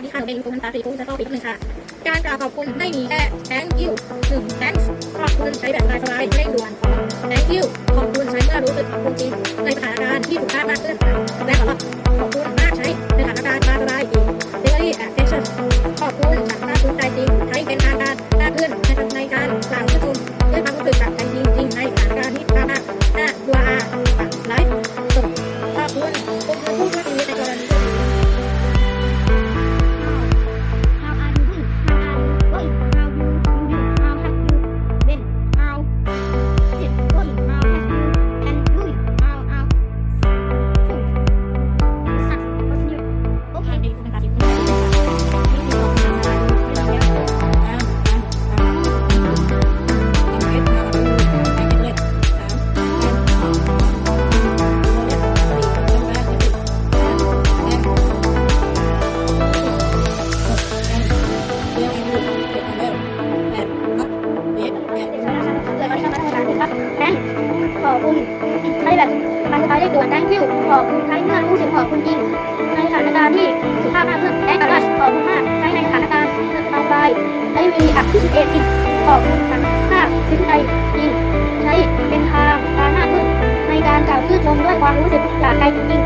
วัสดีค่ะหนูเป็นคุณตาสีคุณจะต้องปิดหนึ่งค่ะ การกล่าวขอบคุณไม่มีแค่ thank you หนึ่ง thanks ขอบคุณใช้แบบสบายๆเร่งด่วน คุณใช้แบบมาสบายได้ด่วน Thank you ขอบคุณใช้เมื่อรู้สึกขอบคุณจริง ในสถานการณ์ที่สุภาพมากขึ้น Thank God ขอบคุณมากใช้ในสถานการณ์สบายใช้วีอักขึ้นเอจริงขอบคุณฉันภาคซึ้งใจจริง ใช้เป็นทางการมากขึ้นในการกล่าวชื่นชมด้วยความรู้สึกจากใจจริง